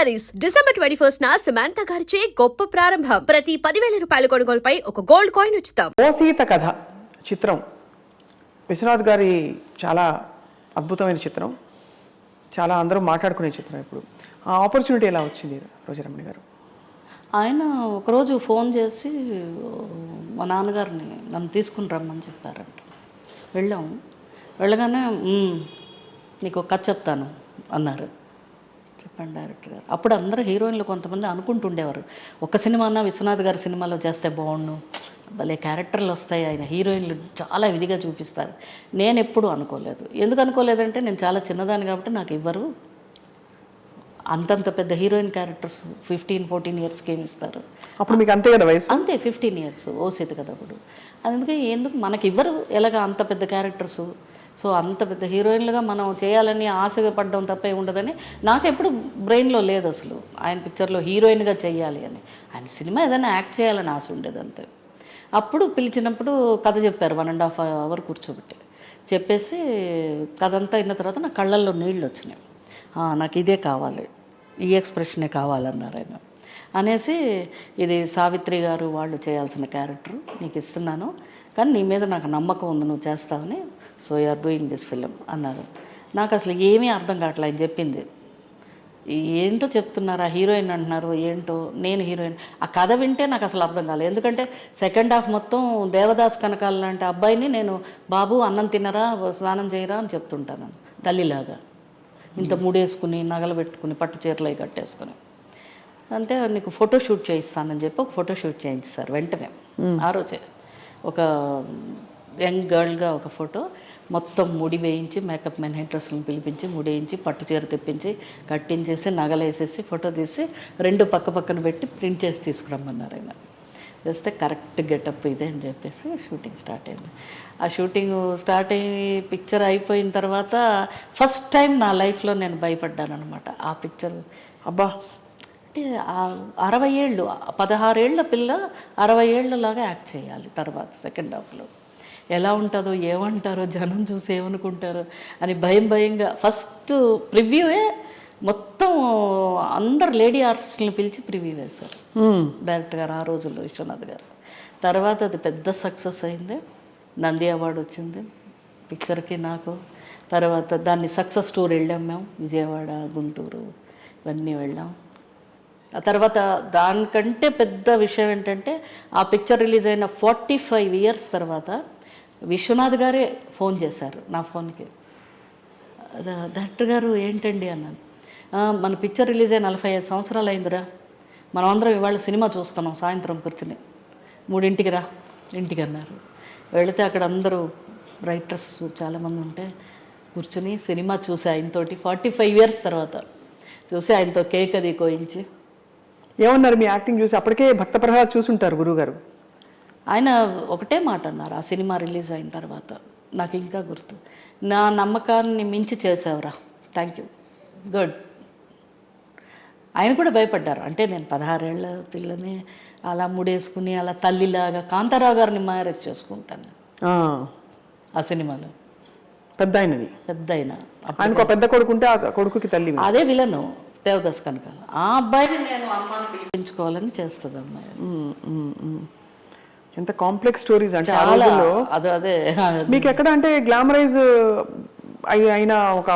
Saris December twenty first న సమాంత గారిచే గొప్ప ప్రారంభం. ప్రతి పదివేల రూపాయల కొనుగోలుపై ఒక గోల్డ్ కాయిన్ ఉచితం. ఓ సీత కథ చిత్రం. విశ్వనాథ్ గారి చాలా అద్భుతమైన చిత్రం. చాలా అందరూ మాట్లాడుకునే చిత్రం ఇప్పుడు. ఆ ఆపర్చునిటీ ఎలా వచ్చింది రోజారమణి గారు? ఆయన ఒకరోజు ఫోన్ చేసి మా నాన్నగారిని నన్ను తీసుకుని రమ్మని చెప్పారంట. వెళ్ళాము. వెళ్ళగానే "మ్మ్, నీకు ఒక కథ చెప్తాను అన్నారు. చెప్పండి డైరెక్టర్ గారు. అప్పుడు అందరూ హీరోయిన్లు కొంతమంది అనుకుంటుండేవారు. ఒక సినిమా అన్నా విశ్వనాథ్ గారి సినిమాలో చేస్తే బాగుండు. భలే క్యారెక్టర్లు వస్తాయి. ఆయన హీరోయిన్లు చాలా విధిగా చూపిస్తారు. నేను ఎప్పుడు అనుకోలేదు. ఎందుకు అనుకోలేదంటే నేను చాలా చిన్నదాన్ని కాబట్టి నాకు ఇవ్వరు అంతంత పెద్ద హీరోయిన్ క్యారెక్టర్స్ ఫిఫ్టీన్ ఫోర్టీన్ ఇయర్స్కి ఏమి ఇస్తారు. అప్పుడు మీకు అంతే కదా వయసు? అంతే ఫిఫ్టీన్ ఇయర్స్ ఓ సీత కదా అప్పుడు. అందుకే ఎందుకు మనకి ఇవ్వరు ఎలాగ అంత పెద్ద క్యారెక్టర్స్ సో అంత పెద్ద హీరోయిన్లుగా మనం చేయాలని ఆశగా పడడం తప్పే ఉండదని నాకు ఎప్పుడు బ్రెయిన్లో లేదు అసలు. ఆయన పిక్చర్లో హీరోయిన్గా చేయాలి అని. ఆయన సినిమా ఏదైనా యాక్ట్ చేయాలని ఆశ ఉండేది అంతే. అప్పుడు పిలిచినప్పుడు కథ చెప్పారు వన్ అండ్ హాఫ్ అవర్ కూర్చోబెట్టి. చెప్పేసి కథ అంతా అయిన తర్వాత నా కళ్ళల్లో నీళ్ళు వచ్చినాయి. నాకు ఇదే కావాలి. ఈ ఎక్స్ప్రెషనే కావాలన్నారు ఆయన. అనేసి ఇది సావిత్రి గారు వాళ్ళు చేయాల్సిన క్యారెక్టర్ నీకు ఇస్తున్నాను. కానీ నీ మీద నాకు నమ్మకం ఉంది నువ్వు చేస్తావని. So are doing this film అన్నారు. నాకు అసలు ఏమీ అర్థం కావట్లే ఆయన చెప్పింది. ఏంటో చెప్తున్నారు ఆ హీరోయిన్ అంటున్నారు ఏంటో నేను హీరోయిన్ ఆ కథ వింటే నాకు అసలు అర్థం కాలేదు. ఎందుకంటే సెకండ్ హాఫ్ మొత్తం దేవదాస్ కనకాల లాంటి అబ్బాయిని నేను బాబు అన్నం తినరా స్నానం చేయరా అని చెప్తుంటాను. తల్లిలాగా. ఇంత ముడేసుకుని నగలు పెట్టుకుని పట్టు చీరలు అవి కట్టేసుకుని. అంటే నీకు ఫోటో షూట్ చేయిస్తానని చెప్పి ఒక ఫోటో షూట్ చేయించారు వెంటనే. ఆ రోజే. ఒక యంగ్ గర్ల్గా ఒక ఫోటో మొత్తం ముడి వేయించి మేకప్ మెన్ హెడ్ డ్రెస్లను పిలిపించి ముడి వేయించి పట్టు చీర తెప్పించి కట్టించేసి నగలేసేసి ఫోటో తీసి రెండు పక్క పక్కన పెట్టి ప్రింట్ చేసి తీసుకురమ్మన్నారు ఆయన. చేస్తే కరెక్ట్ గెటప్ ఇదే అని చెప్పేసి షూటింగ్ స్టార్ట్ అయింది. ఆ షూటింగ్ స్టార్ట్ అయ్యి పిక్చర్ అయిపోయిన తర్వాత ఫస్ట్ టైం నా లైఫ్లో నేను భయపడ్డాను అనమాట ఆ పిక్చర్ అబ్బా అంటే అరవై ఏళ్ళు పదహారేళ్ళ పిల్ల అరవై ఏళ్ళలాగా యాక్ట్ చేయాలి తర్వాత సెకండ్ హాఫ్లో. ఎలా ఉంటుందో ఏమంటారో జనం చూసి ఏమనుకుంటారో అని భయం భయంగా ఫస్ట్ ప్రివ్యూవే మొత్తం అందరు లేడీ ఆర్టిస్టులను పిలిచి ప్రివ్యూ వేశారు. డైరెక్టర్ గారు ఆ రోజుల్లో విశ్వనాథ్ గారు. తర్వాత అది పెద్ద సక్సెస్ అయింది. నంది అవార్డు వచ్చింది. పిక్చర్కి నాకు. తర్వాత దాన్ని సక్సెస్ టూర్ వెళ్ళాం మేము. విజయవాడ గుంటూరు ఇవన్నీ వెళ్ళాం. ఆ తర్వాత దానికంటే పెద్ద విషయం ఏంటంటే ఆ పిక్చర్ రిలీజ్ అయిన ఫార్టీ ఫైవ్ ఇయర్స్ తర్వాత విశ్వనాథ్ గారే ఫోన్ చేశారు నా ఫోన్కి. డాక్టర్ డైరెక్టర్ గారు ఏంటండి అన్నాను. మన పిక్చర్ రిలీజ్ అయ్యి నలభై ఐదు సంవత్సరాలు అయిందిరా. మనం అందరం ఇవాళ సినిమా చూస్తున్నాం సాయంత్రం కూర్చుని. మూడింటికి రా. ఇంటికి అన్నారు. వెళితే అక్కడ అందరూ రైటర్స్ చాలామంది ఉంటే కూర్చుని సినిమా చూసి ఆయనతోటి ఫార్టీ ఫైవ్ ఇయర్స్ తర్వాత చూసి ఆయనతో కేక్ అది కోయించి ఏమన్నారు మీ యాక్టింగ్ చూసి? అప్పటికే భక్త ప్రహ్లాద్ చూసుంటారు గురుగారు ఆయన ఒకటే మాట అన్నారు ఆ సినిమా రిలీజ్ అయిన తర్వాత. నాకు ఇంకా గుర్తు. నా నమ్మకాన్ని మించి చేసావురా. థ్యాంక్ యూ గుడ్ ఆయన కూడా భయపడ్డారు. అంటే నేను పదహారేళ్ళ పిల్లని అలా ముడేసుకుని అలా తల్లిలాగా కాంతారావు గారిని మ్యారేజ్ చేసుకుంటాను. ఆ, సినిమాలో. పెద్ద పెద్ద ఆయన పెద్ద కొడుకు ఉంటే ఆ కొడుకుకి తల్లి. అదే విలను. దేవదాస్ కనుక. ఆ అబ్బాయిని నేను అమ్మాని పిలిపించుకోవాలని చేస్తుంది అమ్మాయి. మ్మ్, మ్మ్, మ్మ్. ఎంత కాంప్లెక్స్ స్టోరీస్ అంటే చాలా అదే అదే. మీకు ఎక్కడ అంటే గ్లామరైజ్ అయి అయిన ఒక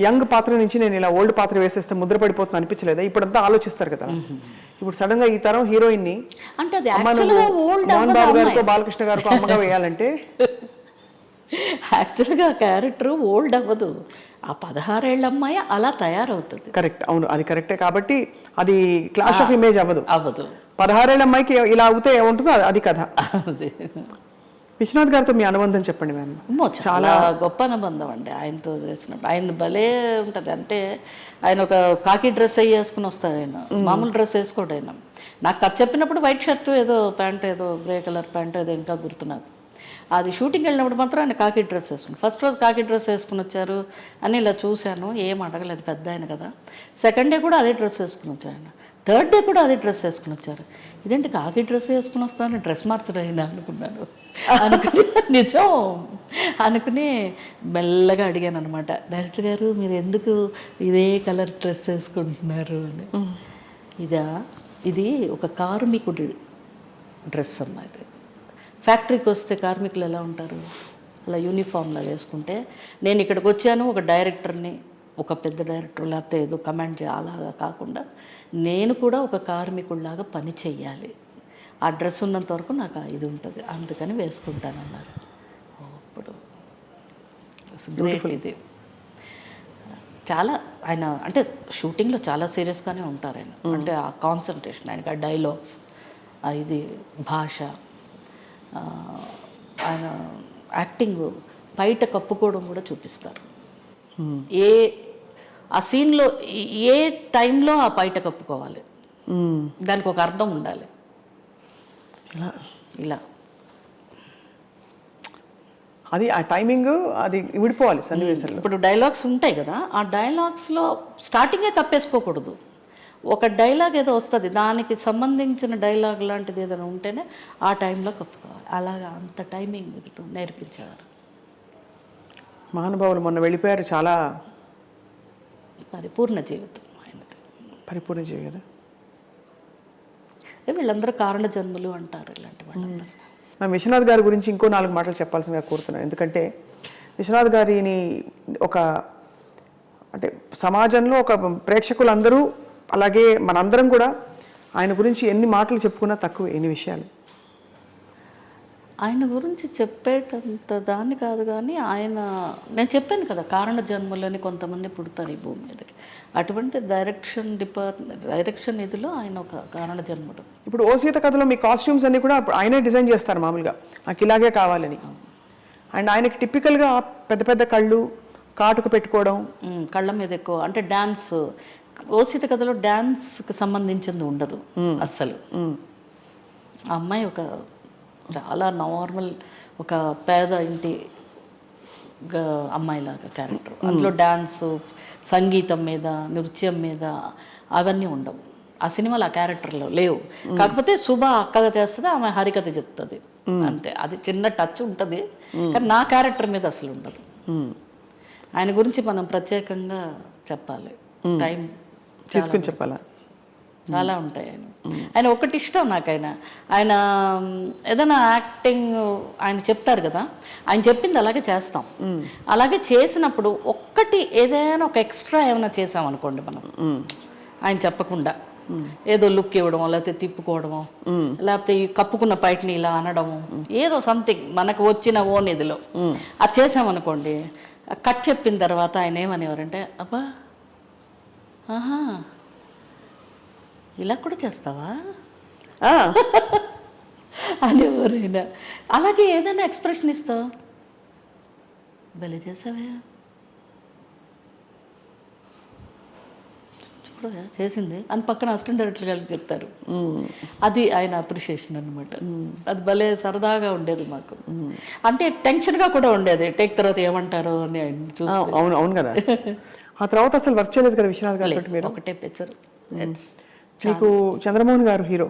యంగ్ పాత్ర నుంచి నేను ఇలా ఓల్డ్ పాత్ర వేసేస్తే ముద్ర పడిపోతుంది అనిపించలేదా? ఇప్పుడంతా ఆలోచిస్తారు కదా. ఇప్పుడు సడన్గా ఈ తరం హీరోయిన్ని అంటే మోహన్ బాబు గారితో బాలకృష్ణ గారితో అమ్మగా వేయాలంటే యాక్చువల్గా క్యారెక్టర్ ఓల్డ్ అవ్వదు. ఆ పదహారేళ్ళ అమ్మాయి అలా తయారవుతుంది. కరెక్ట్ అవును అది కరెక్టే కాబట్టి అది క్లాష్ ఆఫ్ ఇమేజ్ అవ్వదు. అవ్వదు. పదహారేళ్ళ అమ్మాయికి ఇలా అవుతే ఏముంటుందో అది- కథ. అది. విశ్వనాథ్ గారితో మీ అనుబంధం చెప్పండి మ్యామ్ అమ్మో చాలా గొప్ప అనుబంధం అండి ఆయనతో చేసినప్పుడు. ఆయన భలే ఉంటుంది. అంటే ఆయన ఒక కాకి డ్రెస్ అయ్యి వేసుకుని వస్తారు ఆయన. మామూలు డ్రెస్ వేసుకోడు ఆయన. నాకు కథ చెప్పినప్పుడు వైట్ షర్ట్ ఏదో ప్యాంట్ ఏదో గ్రే కలర్ ప్యాంట్ ఏదో ఇంకా గుర్తు నాకు. అది షూటింగ్ వెళ్ళినప్పుడు మాత్రం ఆయన కాకి డ్రెస్ వేసుకుని ఫస్ట్ రోజు కాకి డ్రెస్ వేసుకుని వచ్చారు అని ఇలా చూశాను. ఏం అడగలేదు పెద్ద ఆయన కదా. సెకండ్ డే కూడా అదే డ్రెస్ వేసుకుని వచ్చారు ఆయన. థర్డ్ డే కూడా అదే డ్రెస్ వేసుకుని వచ్చారు. ఇదేంటి కాకి డ్రెస్ వేసుకుని వస్తాను డ్రెస్ మార్చడం అయినా అనుకున్నాను అనుకుని నిజం. అనుకుని మెల్లగా అడిగాను అనమాట డైరెక్టర్ గారు మీరు ఎందుకు ఇదే కలర్ డ్రెస్ వేసుకుంటున్నారు అని. ఇదా ఇది ఒక కార్మికుడి డ్రెస్ అమ్మా ఇది. ఫ్యాక్టరీకి వస్తే కార్మికులు ఎలా ఉంటారు? అలా యూనిఫామ్లో వేసుకుంటే నేను ఇక్కడికి వచ్చాను ఒక డైరెక్టర్ని ఒక పెద్ద డైరెక్టర్ లేకపోతే ఏదో కమాండ్ చేయ అలాగా కాకుండా నేను కూడా ఒక కార్మికుడిలాగా పని చెయ్యాలి. ఆ డ్రెస్ ఉన్నంత వరకు నాకు ఇది ఉంటుంది. అందుకని వేసుకుంటానన్నారు. ఇప్పుడు ఇది. చాలా ఆయన అంటే షూటింగ్లో చాలా సీరియస్గానే ఉంటారు ఆయన. అంటే ఆ కాన్సన్ట్రేషన్ ఆయనకి ఆ డైలాగ్స్ ఇది భాష. ఆయన యాక్టింగ్ బయట కప్పుకోవడం కూడా చూపిస్తారు. ఏ ఆ సీన్లో ఏ టైంలో ఆ బయట కప్పుకోవాలి. దానికి ఒక అర్థం ఉండాలి. ఇలా. ఇలా. అది ఆ టైమింగ్ అది విడిపోవాలి సన్నివేశంలో. ఇప్పుడు డైలాగ్స్ ఉంటాయి కదా ఆ డైలాగ్స్లో స్టార్టింగే కప్పేసుకోకూడదు ఒక డైలాగ్ ఏదో వస్తుంది దానికి సంబంధించిన డైలాగ్ లాంటిది ఏదైనా ఉంటేనే ఆ టైంలో కప్పుకోవాలి. అలాగా అంత టైమింగ్ ఇది నేర్పించేవారు. మహానుభావులు మొన్న వెళ్ళిపోయారు చాలా పరిపూర్ణ జీవితం ఆయనది. పరిపూర్ణ జీవి కదా? ఏ వీళ్ళందరూ కారణ జన్మలు అంటారు ఇలాంటి వాళ్ళందరూ. నా విశ్వనాథ్ గారి గురించి ఇంకో నాలుగు మాటలు చెప్పాల్సిందిగా కోరుతున్నాను. ఎందుకంటే విశ్వనాథ్ గారిని ఒక అంటే సమాజంలో ఒక ప్రేక్షకులందరూ అలాగే మనందరం కూడా ఆయన గురించి ఎన్ని మాటలు చెప్పుకున్నా తక్కువ ఎన్ని విషయాలు. ఆయన గురించి చెప్పేటంత దాన్ని కాదు కానీ ఆయన నేను చెప్పాను కదా కారణ జన్మలని కొంతమంది పుడతారు ఈ భూమి మీదకి. అటువంటి డైరెక్షన్ డిపార్ట్మెంట్ డైరెక్షన్ ఇదిలో ఆయన ఒక కారణ జన్ముడు. ఇప్పుడు ఓ సీత కథలో మీ కాస్ట్యూమ్స్ అన్ని కూడా ఆయనే డిజైన్ చేస్తారు మామూలుగా. నాకు ఇలాగే కావాలని. అండ్ ఆయనకి టిపికల్గా పెద్ద పెద్ద కళ్ళు కాటుకు పెట్టుకోవడం. కళ్ళ మీద ఎక్కువ అంటే డ్యాన్స్ ఓసిత కథలో డ్యాన్స్కి సంబంధించింది ఉండదు అస్సలు. ఆ అమ్మాయి ఒక చాలా నార్మల్ ఒక పేద ఇంటి గ- అమ్మాయిలాగా క్యారెక్టర్. అందులో డ్యాన్స్ సంగీతం మీద నృత్యం మీద అవన్నీ ఉండవు. ఆ సినిమాలో ఆ క్యారెక్టర్లో లేవు. కాకపోతే శుభ అక్కగా చేస్తుంది ఆమె హరికథ చెప్తుంది. అంతే. అది చిన్న టచ్ ఉంటుంది కానీ నా క్యారెక్టర్ మీద అసలు ఉండదు. ఆయన గురించి మనం ప్రత్యేకంగా చెప్పాలి. టైం తీసుకుని చెప్పాలా? చాలా ఉంటాయి ఆయన. ఆయన ఒకటి ఇష్టం నాకు ఆయన ఆయన ఏదైనా యాక్టింగ్ ఆయన చెప్తారు కదా ఆయన చెప్పింది అలాగే చేస్తాం. అలాగే చేసినప్పుడు ఒక్కటి ఏదైనా ఒక ఎక్స్ట్రా ఏమైనా చేసాం అనుకోండి మనం. ఆయన చెప్పకుండా. ఏదో లుక్ ఇవ్వడమో లేకపోతే తిప్పుకోవడమో లేకపోతే ఈ కప్పుకున్న పైటని ఇలా అనడము ఏదో సంథింగ్ మనకు వచ్చిన ఓన్ ఇదిలో అది చేసామనుకోండి కట్ చెప్పిన తర్వాత ఆయన ఏమనేవారంటే అబ్బా ఆహా. ఇలా కూడా చేస్తావా? ఆ, అనేవారైనా అలాగే ఏదైనా ఎక్స్ప్రెషన్ ఇస్తావు? భలే చేసావే. చేసింది. అని పక్కన అసిస్టెంట్ డైరెక్టర్ గారికి చెప్తారు. అది ఆయన అప్రిషియేషన్ అనమాట అది భలే సరదాగా ఉండేది మాకు. అంటే టెన్షన్గా కూడా ఉండేది. టేక్ తర్వాత ఏమంటారో అని ఆయన చూసి అవును అవును కదా. ఆ తర్వాత అసలు వర్క్ చేయలేదు కదా విశ్వనాథ్ గారితో మీరు? ఒకటే పిక్చర్ మీకు చంద్రమోహన్ గారు హీరో.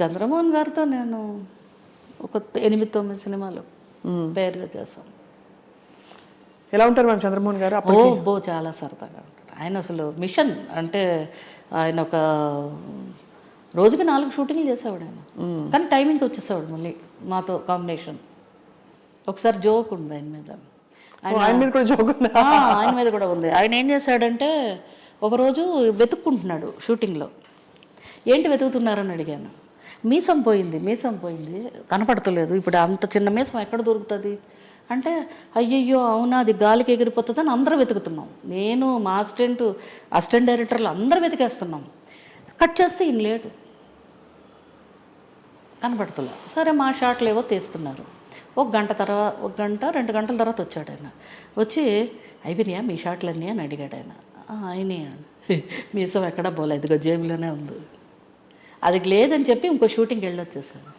చంద్రమోహన్ గారితో నేను ఒక ఎనిమిది తొమ్మిది సినిమాలు పేరుగా చేశాను. ఎలా ఉంటారు మ్యామ్ చంద్రమోహన్ గారు ఓ బో చాలా సరదాగా ఉంటాడు ఆయన అసలు మిషన్ అంటే ఆయన ఒక రోజుకి నాలుగు షూటింగ్లు చేసేవాడు ఆయన. కానీ టైమింగ్కి వచ్చేసేవాడు మళ్ళీ మాతో కాంబినేషన్ ఒకసారి జోక్ ఉంది ఆయన మీద. ఆయన మీద కూడా జోక్ ఉందా? ఆయన మీద కూడా ఉంది. ఆయన ఏం చేశాడంటే ఒకరోజు వెతుక్కుంటున్నాడు షూటింగ్లో ఏంటి వెతుకుతున్నారని అడిగాను. మీసం పోయింది మీసం పోయింది. కనపడతలేదు. ఇప్పుడు అంత చిన్న మీసం ఎక్కడ దొరుకుతుంది? అంటే అయ్యయ్యో అవునా అది గాలికి ఎగిరిపోతుందని అందరూ వెతుకుతున్నాం. నేను మా అసిస్టెంట్ అసిస్టెంట్ డైరెక్టర్లు అందరూ వెతికేస్తున్నాం. కట్ చేస్తే ఈయన లేడు. కనపడతలే. సరే మా షాట్లు ఏవో తీస్తున్నారు. ఒక గంట తర్వాత ఒక గంట రెండు గంటల తర్వాత వచ్చాడు ఆయన. వచ్చి అయిపోయినాయా మీ షాట్లన్నీ? అని అడిగాడు ఆయన. "ఆ, అయినాయి మీసం ఎక్కడా పోలేదు ఇదిగో జేబులోనే ఉంది. అది లేదని చెప్పి ఇంకో షూటింగ్కి వెళ్ళి వచ్చేసాను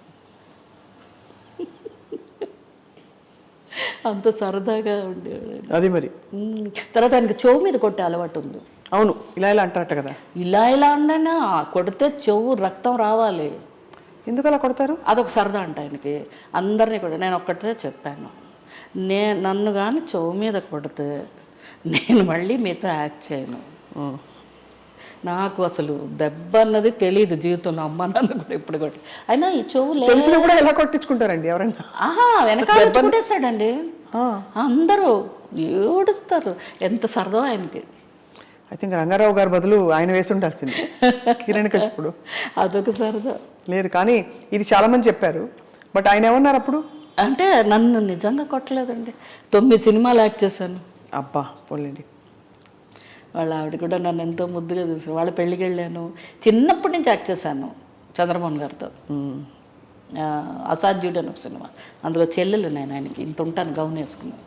అంత సరదాగా ఉండేవాడు అది మరి. తర్వాత ఆయనకి చెవు మీద కొట్టే అలవాటు ఉంది. అవును ఇలా ఇలా అంటారట కదా. ఇలా ఇలా ఉండనా కొడితే చెవు రక్తం రావాలి. ఎందుకు అలా కొడతారు? అదొక సరదా అంట ఆయనకి. అందరినీ కూడా నేను ఒక్కటే చెప్పాను. నే నన్ను కానీ చెవు మీద కొడితే నేను మళ్ళీ మీతో యాక్ట్ చేయను. నాకు అసలు దెబ్బ అన్నది తెలియదు జీవితంలో. అమ్మ నాన్న కూడా ఇప్పుడు కూడా అయినా ఈ చెవు తెలిసినా కూడా ఎలా కొట్టించుకుంటారండి ఎవరైనా? ఆహా వెనకాల కొట్టేస్తాడండి. అందరూ ఏడుస్తారు. ఎంత సరదా ఆయనకి. ఐ థింక్ రంగారావు గారి బదులు ఆయన వేసి ఉండాల్సింది కిరణ్ కృష్ణుడు అదొక సరదా. లేరు కానీ ఇది చాలా మంది చెప్పారు. బట్ ఆయన ఏమన్నారు అప్పుడు? అంటే నన్ను నిజంగా కొట్టలేదండి. తొమ్మిది సినిమాలు యాక్ట్ చేశాను. అబ్బా పోలేండి వాళ్ళ ఆవిడ కూడా నన్ను ఎంతో ముద్దుగా చూసారు వాళ్ళ పెళ్ళికి వెళ్ళాను. చిన్నప్పటి నుంచి యాక్ట్ చేశాను చంద్రమోహన్ గారితో. అసాధ్యుడు అని ఒక సినిమా. అందులో చెల్లెలు నేను ఆయనకి ఇంత ఉంటాను గౌన్ వేసుకున్నాను.